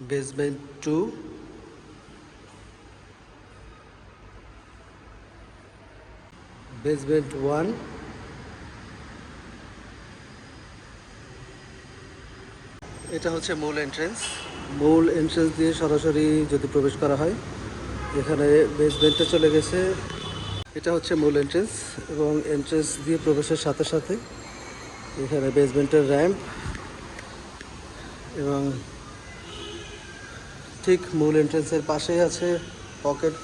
Basement two basement one এটা হচ্ছে মূল এন্ট্রেন্স মূল এন্ট্রেন্স দিয়ে সরাসরি যদি প্রবেশ করা হয় এখানে বেসমেন্টে চলে গেছে। এটা হচ্ছে মূল এন্ট্রেন্স এবং এন্ট্রেন্স দিয়ে প্রবেশের সাথে সাথে এখানে বেসমেন্টের র্যাম্প এবং ঠিক মূল এন্ট্রেন্সের পাশেই আছে পকেট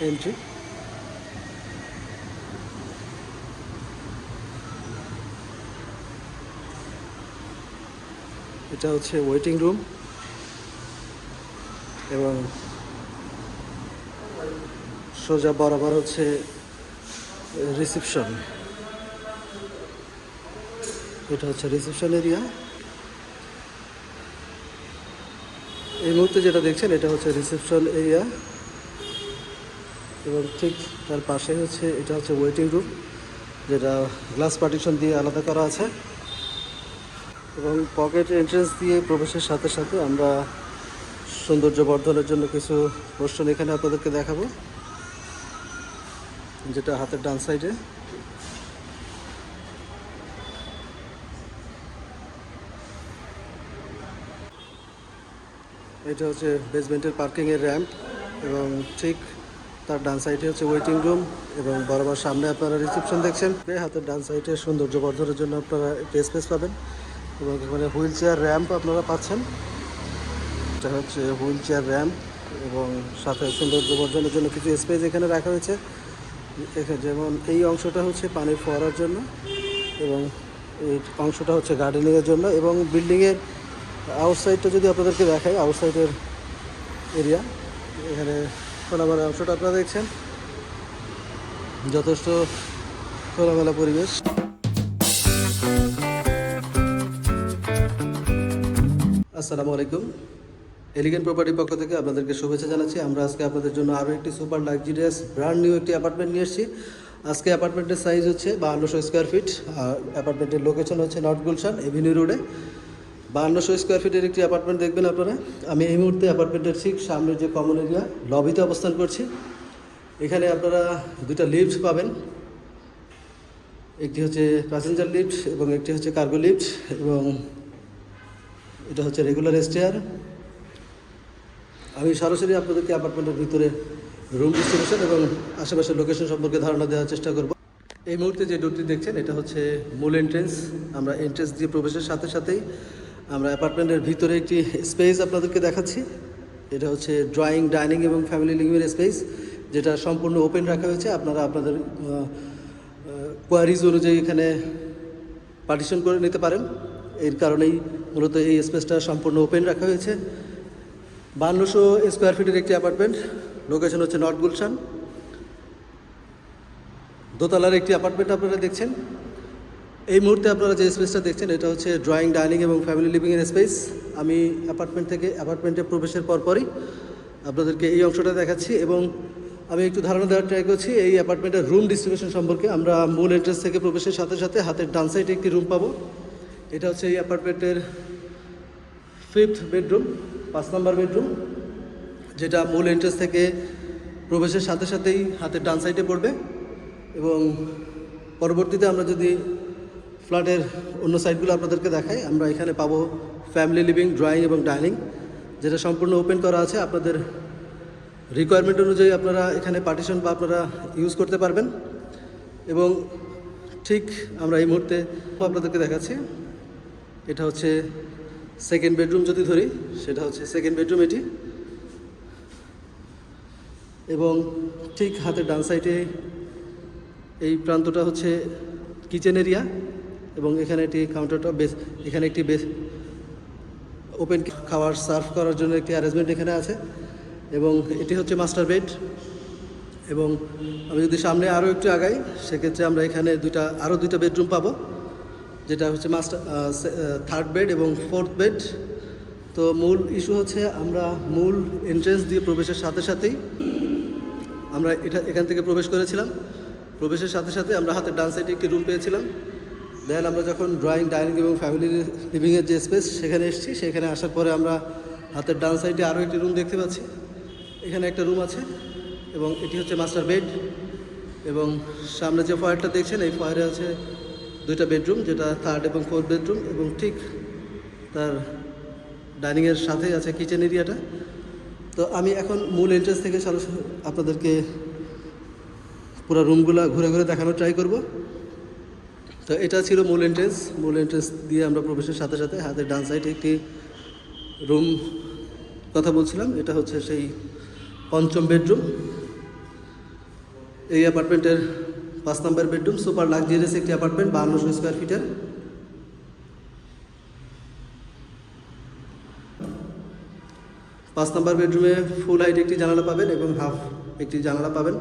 এন্ট্রি এটা হচ্ছে ওয়েটিং রুম এবং সোজা বরাবর হচ্ছে রিসেপশন এটা হচ্ছে রিসেপশন এরিয়া এই মুহূর্তে যেটা দেখছেন, এটা হচ্ছে রিসেপশন এরিয়া এবং ঠিক তার পাশে হচ্ছে, এটা হচ্ছে ওয়েটিং রুম যেটা গ্লাস পার্টিশন দিয়ে আলাদা করা আছে। এবং পকেট এন্ট্রেন্স দিয়ে প্রবেশের সাথে সাথে আমরা সৌন্দর্য বর্ধনের জন্য কিছু পোস্টন এখানে আপনাদেরকে দেখাবো, যেটা হাতের ডান সাইডে এটা হচ্ছে বেসমেন্টের পার্কিংয়ের র্যাম্প এবং ঠিক তার ডান সাইডে হচ্ছে ওয়েটিং রুম এবং বরাবর সামনে আপনারা রিসেপশন দেখছেন। হাতের ডান সাইডে সৌন্দর্য বর্ধনের জন্য আপনারা একটু স্পেস পাবেন এবং এখানে হুইল চেয়ার র্যাম্প আপনারা পাচ্ছেন। এটা হচ্ছে হুইল চেয়ার র্যাম্প এবং সাথে সৌন্দর্য বর্ধনের জন্য কিছু স্পেস এখানে রাখা হয়েছে। এখানে যেমন এই অংশটা হচ্ছে পানির ফোয়ারার জন্য এবং এই অংশটা হচ্ছে গার্ডেনিংয়ের জন্য এবং বিল্ডিংয়ের আউটসাইডটা যদি আপনাদেরকে দেখাই আউটসাইডের এরিয়া এখানে খোলামেলা অংশটা আপনারা দেখছেন। যথেষ্ট খোলামেলা পরিবেশ। আসসালামু আলাইকুম। এলিগেন্ট প্রপার্টির পক্ষ থেকে আপনাদেরকে শুভেচ্ছা জানাচ্ছি। আমরা আজকে আপনাদের জন্য আরও একটি সুপার লাক্সারিয়াস ব্র্যান্ড নিউ একটি অ্যাপার্টমেন্ট নিয়ে এসেছি। আজকে অ্যাপার্টমেন্টের সাইজ হচ্ছে বাহান্নশো স্কোয়ার ফিট আর অ্যাপার্টমেন্টের লোকেশন হচ্ছে নর্থ গুলশান এভিনিউ রোডে বাহান্নশো স্কোয়ার ফিটের একটি অ্যাপার্টমেন্ট দেখবেন আপনারা। আমি এই মুহূর্তে অ্যাপার্টমেন্টের ঠিক সামনের যে কমন এরিয়া লবিতে অবস্থান করছি। এখানে আপনারা দুটা লিফট পাবেন। একটি হচ্ছে প্যাসেঞ্জার লিফট এবং একটি হচ্ছে কার্গো লিফট এবং এটা হচ্ছে রেগুলার স্টেয়ার আমি সরাসরি আপনাদেরকে অ্যাপার্টমেন্টের ভিতরে রুম ডিস্ট্রিবিউশন এবং আশেপাশের লোকেশন সম্পর্কে ধারণা দেওয়ার চেষ্টা করব। এই মুহূর্তে যে ডোরটি দেখছেন, এটা হচ্ছে মূল এন্ট্রেন্স আমরা এন্ট্রেন্স দিয়ে প্রবেশের সাথে সাথেই আমরা অ্যাপার্টমেন্টের ভিতরে একটি স্পেস আপনাদেরকে দেখাচ্ছি। এটা হচ্ছে ড্রয়িং, ডাইনিং এবং ফ্যামিলি লিভিংয়ের স্পেস, যেটা সম্পূর্ণ ওপেন রাখা হয়েছে। আপনারা আপনাদের কোয়ারিজ অনুযায়ী এখানে পার্টিশন করে নিতে পারেন। এর কারণেই মূলত এই স্পেসটা সম্পূর্ণ ওপেন রাখা হয়েছে। বান্নশো স্কোয়ার ফিটের একটি অ্যাপার্টমেন্ট, লোকেশন হচ্ছে নর্থ গুলশান। দোতলার একটি অ্যাপার্টমেন্ট আপনারা দেখছেন। এই মুহূর্তে আপনারা যে স্পেসটা দেখছেন, এটা হচ্ছে ড্রয়িং ডাইনিং এবং ফ্যামিলি লিভিংয়ের স্পেস আমি অ্যাপার্টমেন্ট থেকে অ্যাপার্টমেন্টে প্রবেশের পরপরই আপনাদেরকে এই অংশটা দেখাচ্ছি এবং আমি একটু ধারণা দেওয়ার ট্রাই করছি, এই অ্যাপার্টমেন্টের রুম ডিস্ট্রিবিউশন সম্পর্কে। আমরা মূল এন্ট্রেন্স থেকে প্রবেশের সাথে সাথে হাতের ডান সাইডে একটি রুম পাবো। এটা হচ্ছে এই অ্যাপার্টমেন্টের ফিফথ বেডরুম পাঁচ নম্বর বেডরুম যেটা মূল এন্ট্রেন্স থেকে প্রবেশের সাথে সাথেই হাতের ডান সাইডে পড়বে। এবং পরবর্তীতে আমরা যদি ফ্ল্যাটের অন্য সাইডগুলো আপনাদেরকে দেখাই। আমরা এখানে পাবো ফ্যামিলি লিভিং, ড্রয়িং এবং ডাইনিং। যেটা সম্পূর্ণ ওপেন করা আছে। আপনাদের রিকোয়ারমেন্ট অনুযায়ী আপনারা এখানে পার্টিশন বা আপনারা ইউজ করতে পারবেন। এবং ঠিক আমরা এই মুহূর্তে আপনাদেরকে দেখাচ্ছি। এটা হচ্ছে সেকেন্ড বেডরুম যদি ধরি, সেটা হচ্ছে সেকেন্ড বেডরুম এটি। এবং ঠিক হাতের ডান সাইডে এই প্রান্তটা হচ্ছে কিচেন এরিয়া এবং এখানে একটি কাউন্টারটা বেশ এখানে একটি বেশ ওপেন খাবার সার্ভ করার জন্য একটি অ্যারেঞ্জমেন্ট এখানে আছে। এবং এটি হচ্ছে মাস্টার বেড এবং আমি যদি সামনে আরও একটু আগাই, সেক্ষেত্রে আমরা এখানে দুইটা আরও দুইটা বেডরুম পাবো। যেটা হচ্ছে মাস্টার থার্ড বেড এবং ফোর্থ বেড তো মূল ইস্যু হচ্ছে আমরা মূল এন্ট্রেন্স দিয়ে প্রবেশের সাথে সাথেই আমরা এটা এখান থেকে প্রবেশ করেছিলাম। প্রবেশের সাথে সাথে আমরা হাতের ডান সাইডে একটি রুম পেয়েছিলাম। দেন আমরা যখন ড্রয়িং ডাইনিং এবং ফ্যামিলি লিভিংয়ের যে স্পেস সেখানে এসেছি, সেখানে আসার পরে আমরা হাতের ডান সাইডে আরও একটি রুম দেখতে পাচ্ছি। এখানে একটা রুম আছে এবং এটি হচ্ছে মাস্টার বেড এবং সামনে যে ফয়ারটা দেখছেন, এই ফয়ারে আছে দুইটা বেডরুম যেটা থার্ড এবং ফোর্থ বেডরুম এবং ঠিক তার ডাইনিংয়ের সাথেই আছে কিচেন এরিয়াটা তো আমি এখন মূল এন্ট্রেন্স থেকে সরাসরি আপনাদেরকে পুরো রুমগুলো ঘুরে ঘুরে দেখানোর ট্রাই করব। তো এটা ছিল মূল এন্ট্রেন্স মূল এন্ট্রেন্স দিয়ে আমরা প্রবেশের সাথে সাথে হাতের ডান সাইডে একটি রুম কথা বলছিলাম। এটা হচ্ছে সেই পঞ্চম বেডরুম এই অ্যাপার্টমেন্টের পাঁচ নম্বর বেডরুম সুপার লাক্সারিয়াস একটি অ্যাপার্টমেন্ট বাহান্নশো স্কোয়ার ফিটের পাঁচ নম্বর বেডরুমে ফুল হাইট একটি জানালা পাবেন এবং হাফ একটি জানালা পাবেন।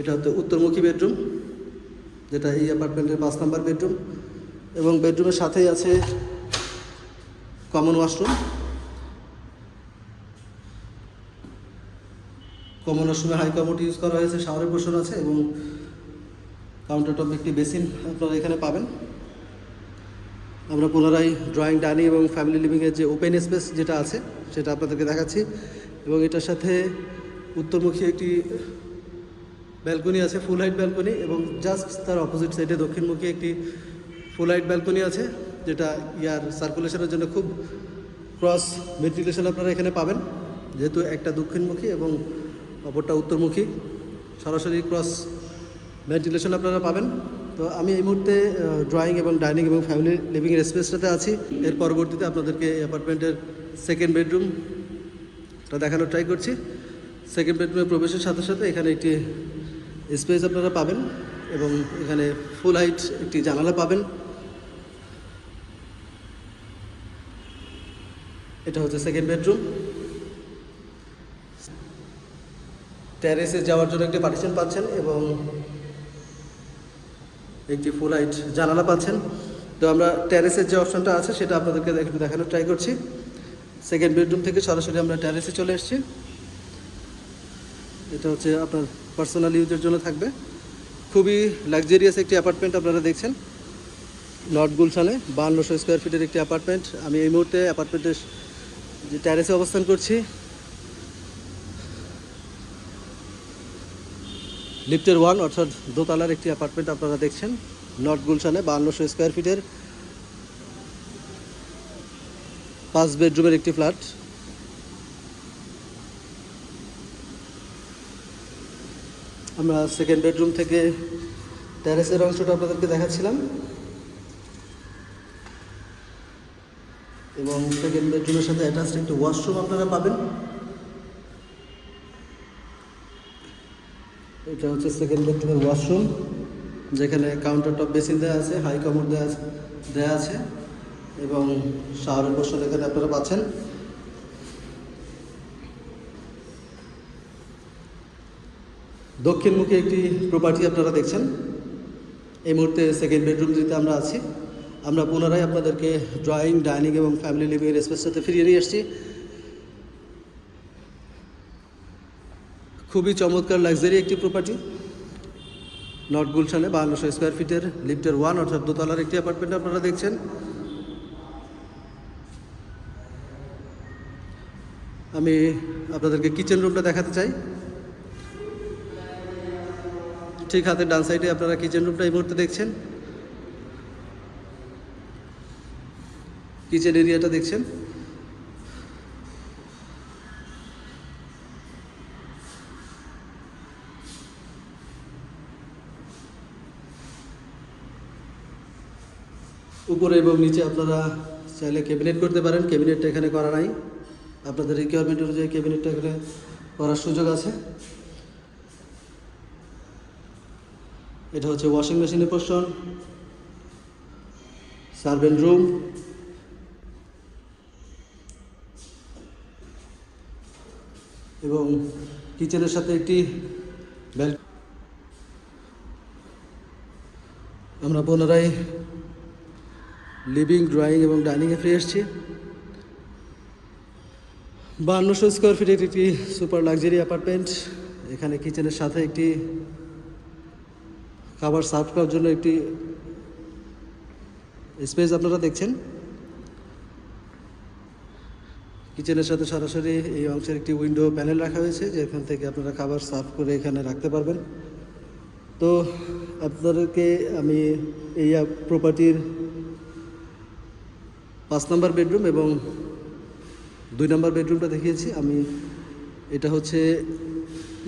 এটা হচ্ছে উত্তরমুখী বেডরুম যেটা এই অ্যাপার্টমেন্টের পাঁচ নাম্বার বেডরুম এবং বেডরুমের সাথেই আছে কমন ওয়াশরুম কমন ওয়াশরুমে হাই কমোড ইউজ করা হয়েছে শাওয়ারের পোর্শন আছে এবং কাউন্টার টপ একটি বেসিন আপনারা এখানে পাবেন। আমরা পুনরায় ড্রয়িং ডাইনিং এবং ফ্যামিলি লিভিংয়ের যে ওপেন স্পেস যেটা আছে, সেটা আপনাদেরকে দেখাচ্ছি এবং এটার সাথে উত্তরমুখী একটি ব্যালকনি আছে ফুল হাইট ব্যালকনি এবং জাস্ট তার অপোজিট সাইডে দক্ষিণমুখী একটি ফুল হাইট ব্যালকনি আছে, যেটা ইয়ার সার্কুলেশনের জন্য খুব ক্রস ভেন্টিলেশন আপনারা এখানে পাবেন, যেহেতু একটা দক্ষিণমুখী এবং অপরটা উত্তরমুখী, সরাসরি ক্রস ভেন্টিলেশন আপনারা পাবেন। তো আমি এই মুহূর্তে ড্রয়িং এবং ডাইনিং এবং ফ্যামিলি লিভিংয়ের স্পেসটাতে আছি। এর পরবর্তীতে আপনাদেরকে অ্যাপার্টমেন্টের সেকেন্ড বেডরুমটা দেখানোর ট্রাই করছি। সেকেন্ড বেডরুমে প্রবেশের সাথে সাথে এখানে একটি স্পেস আপনারা পাবেন এবং এখানে ফুল হাইট একটি জানালা পাবেন। এটা হচ্ছে সেকেন্ড বেডরুম ট্যারেসে যাওয়ার জন্য একটি পার্টিশন পাচ্ছেন এবং একটি ফুল হাইট জানালা পাচ্ছেন। তো আমরা ট্যারেসের যে অপশনটা আছে সেটা আপনাদেরকে একটু দেখানোর ট্রাই করছি। সেকেন্ড বেডরুম থেকে সরাসরি আমরা ট্যারেসে চলে এসেছি। এটা হচ্ছে আপনার পার্সোনাল ইউজের জন্য থাকবে। খুবই লাক্সারিয়াস একটি অ্যাপার্টমেন্ট আপনারা দেখছেন। নর্থ গুলশানে বাহান্নশো স্কোয়ার ফিটের একটি অ্যাপার্টমেন্ট আমি এই মুহূর্তে অ্যাপার্টমেন্টের যে ট্যারেসে অবস্থান করছি লিফটের ওয়ান অর্থাৎ দোতলার একটি অ্যাপার্টমেন্ট আপনারা দেখছেন। নর্থ গুলশানে বাহান্নশো স্কোয়ার ফিটের পাঁচ বেডরুমের একটি ফ্ল্যাট আমরা সেকেন্ড বেডরুম থেকে ট্যারেসের অংশটা আপনাদেরকে দেখাচ্ছিলাম। এবং সেকেন্ড বেডরুমের সাথে অ্যাটাচড একটি ওয়াশরুম আপনারা পাবেন। এটা হচ্ছে সেকেন্ড বেডরুমের ওয়াশরুম যেখানে কাউন্টার টপ বেসিন দেওয়া আছে হাই কমোড দেওয়া দেওয়া আছে, এবং শাওয়ারের পোর্শন এখানে আপনারা পাচ্ছেন। দক্ষিণমুখী একটি প্রপার্টি আপনারা দেখছেন। এই মুহূর্তে সেকেন্ড বেডরুম দিতে আমরা আছি। আমরা পুনরায় আপনাদেরকে ড্রয়িং ডাইনিং এবং ফ্যামিলি লিভিংয়ের স্পেসটাতে ফিরিয়ে নিয়ে এসেছি খুবই চমৎকার লাক্সারি একটি প্রপার্টি নর্থ গুলশানে বাহান্নশো স্কোয়ার ফিটের লিফটের ওয়ান অর্থাৎ দোতলার একটি অ্যাপার্টমেন্ট আপনারা দেখছেন। আমি আপনাদেরকে কিচেন রুমটা দেখাতে চাই। ঠিক হাতের ডান সাইডে আপনারা কিচেন রুমটা এই মুহূর্তে দেখছেন। কিচেন এরিয়াটা দেখছেন। উপরে এবং নিচে আপনারা চাইলে ক্যাবিনেট করতে পারেন। ক্যাবিনেটটা এখানে করা নাই। আপনাদের রিকোয়ারমেন্ট অনুযায়ী ক্যাবিনেটটা এখানে করার সুযোগ আছে। এটা হচ্ছে ওয়াশিং মেশিনের পোর্শন সার্ভেন্ট রুম এবং কিচেনের সাথে একটি ব্যাল আমরা পুনরায় লিভিং ড্রয়িং এবং ডাইনিংয়ে ফিরে এসেছি। বান্নশো স্কোয়ার ফিটের একটি সুপার লাক্সারি অ্যাপার্টমেন্ট এখানে কিচেনের সাথে একটি খাবার সার্ভ করার জন্য একটি স্পেস আপনারা দেখছেন। কিচেনের সাথে সরাসরি এই অংশের একটি উইন্ডো প্যানেল রাখা হয়েছে, যেখান থেকে আপনারা খাবার সার্ভ করে এখানে রাখতে পারবেন। তো আপনাদেরকে আমি এই প্রপার্টির পাঁচ নাম্বার বেডরুম এবং দুই নাম্বার বেডরুমটা দেখিয়েছি। আমি, এটা হচ্ছে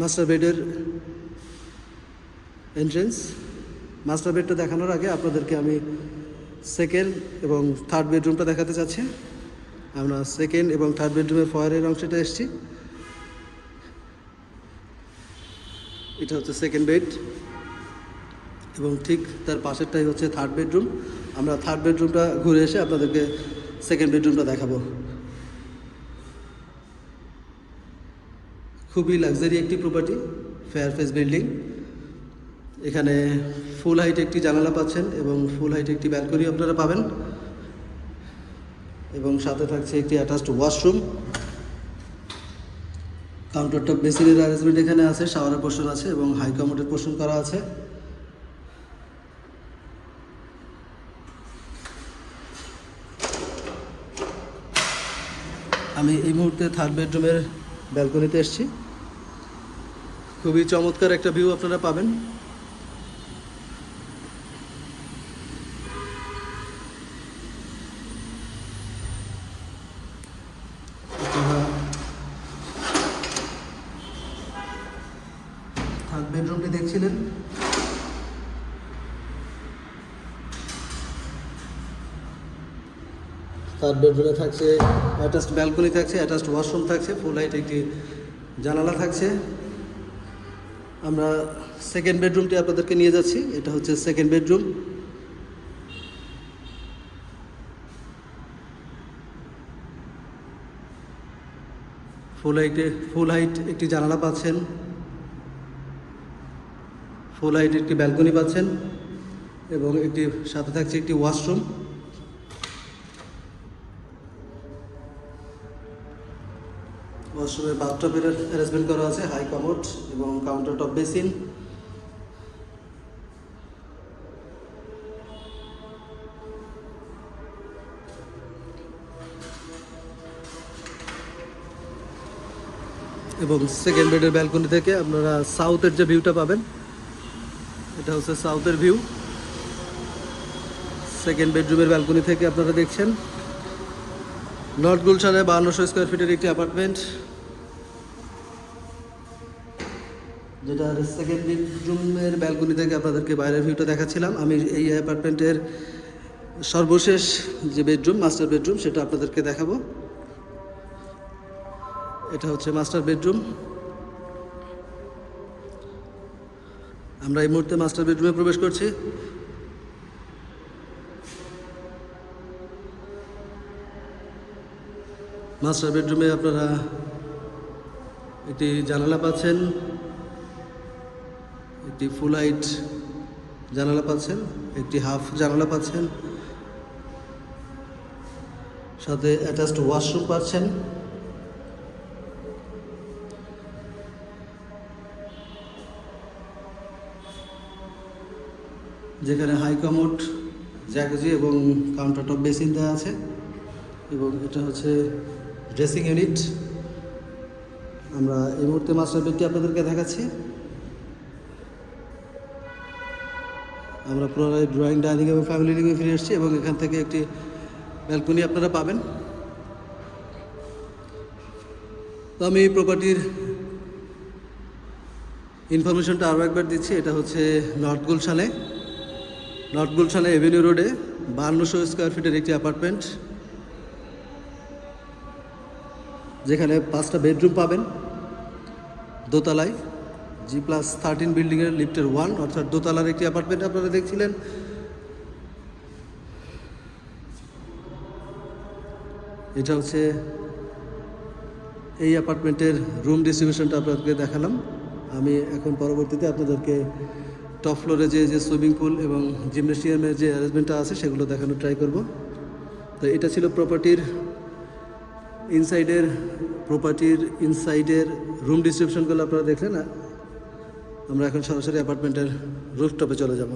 মাস্টার বেডের এন্ট্রেন্স মাস্টার বেডটা দেখানোর আগে আপনাদেরকে আমি সেকেন্ড এবং থার্ড বেডরুমটা দেখাতে চাচ্ছি। আমরা সেকেন্ড এবং থার্ড বেডরুমের ফয়ারের অংশটা এসেছি। এটা হচ্ছে সেকেন্ড বেড এবং ঠিক তার পাশেরটাই হচ্ছে থার্ড বেডরুম আমরা থার্ড বেডরুমটা ঘুরে এসে আপনাদেরকে সেকেন্ড বেডরুমটা দেখাবো। খুবই লাক্সারি একটি প্রপার্টি ফেয়ার ফেস বিল্ডিং এখানে ফুল হাইট একটি জানালা পাচ্ছেন এবং ফুল হাইট একটি ব্যালকনি আপনারা পাবেন। এবং সাথে থাকছে একটি অ্যাটাচড ওয়াশরুম কাউন্টার টপ বেসিনের অ্যারেঞ্জমেন্ট এখানে আছে শাওয়ারের পোর্শন আছে এবং হাই কমোডের পোর্শন করা আছে। আমি এই মুহূর্তে থার্ড বেডরুমের ব্যালকনিতে এসেছি। খুবই চমৎকার একটা ভিউ আপনারা পাবেন থার্ড বেডরুমটি দেখছিলেন থার্ড বেডরুমে থাকছে, অ্যাটাচড ব্যালকনি থাকছে, অ্যাটাচড ওয়াশরুম থাকছে ফুল হাইট একটি জানালা থাকছে। আমরা সেকেন্ড বেডরুমটি আপনাদেরকে নিয়ে যাচ্ছি, এটা হচ্ছে সেকেন্ড বেডরুম ফুল হাইটে ফুল হাইট একটি জানালা পাচ্ছেন। ফুল হাইট একটি ব্যালকনি পাচ্ছেন। এবং একটি, সাথে থাকছে একটি ওয়াশরুম ওয়াশরুমে বাথটবের অ্যারেঞ্জমেন্ট করা আছে হাই কমোড এবং কাউন্টার টপ বেসিন এবং সেকেন্ড বেডের ব্যালকনি থেকে আপনারা সাউথের যে ভিউটা পাবেন, এটা হচ্ছে সাউথের ভিউ সেকেন্ড বেডরুমের ব্যালকনি থেকে আপনারা দেখছেন। নর্থ গুলশানে বাহান্নশো স্কোয়ার ফিটের একটি অ্যাপার্টমেন্ট যেটা সেকেন্ড বেডরুমের ব্যালকনি থেকে আপনাদেরকে বাইরের ভিউটা দেখাচ্ছিলাম। আমি এই অ্যাপার্টমেন্টের সর্বশেষ যে বেডরুম মাস্টার বেডরুম সেটা আপনাদেরকে দেখাবো। এটা হচ্ছে মাস্টার বেডরুম আমরা এই মুহূর্তে মাস্টার বেডরুমে প্রবেশ করছি। মাস্টার বেডরুমে আপনারা একটি জানালা পাচ্ছেন। একটি ফুল হাইট জানালা পাচ্ছেন একটি হাফ জানালা পাচ্ছেন সাথে অ্যাটাচড ওয়াশরুম পাচ্ছেন। যেখানে হাই কমোড জ্যাকুজি এবং কাউন্টার টপ বেসিন দেওয়া আছে, এবং এটা হচ্ছে ড্রেসিং ইউনিট আমরা এই মুহূর্তে মাস্টার বেডটি আপনাদেরকে দেখাচ্ছি। আমরা পুনরায় ড্রয়িং ডাইনিং এবং ফ্যামিলি লিভিংয়ে ফিরে এসেছি এবং এখান থেকে একটি ব্যালকনি আপনারা পাবেন। তো আমি এই প্রপার্টির ইনফরমেশনটা আরও একবার দিচ্ছি। এটা হচ্ছে নর্থ গুলশানে। নর্থ গুলশানে এভিনিউ রোডে বান্নশো স্কোয়ার ফিটের একটি অ্যাপার্টমেন্ট যেখানে পাঁচটা বেডরুম পাবেন। দোতলায়। জি প্লাস থার্টিন বিল্ডিংয়ের লিফটের ওয়ান অর্থাৎ দোতলার একটি অ্যাপার্টমেন্ট আপনারা দেখছিলেন। এটা হচ্ছে এই অ্যাপার্টমেন্টের রুম ডিস্ট্রিবিউশনটা আপনাদেরকে দেখালাম। আমি এখন পরবর্তীতে আপনাদেরকে টপ ফ্লোরে যে যে সুইমিং পুল এবং জিমনেশিয়ামের যে অ্যারেঞ্জমেন্টটা আছে, সেগুলো দেখানোর ট্রাই করব। তো এটা ছিল প্রপার্টির ইনসাইডের প্রপার্টির ইনসাইডের রুম ডিসক্রিপশনগুলো আপনারা দেখলেন। আমরা এখন সরাসরি অ্যাপার্টমেন্টের রুফটপে চলে যাব।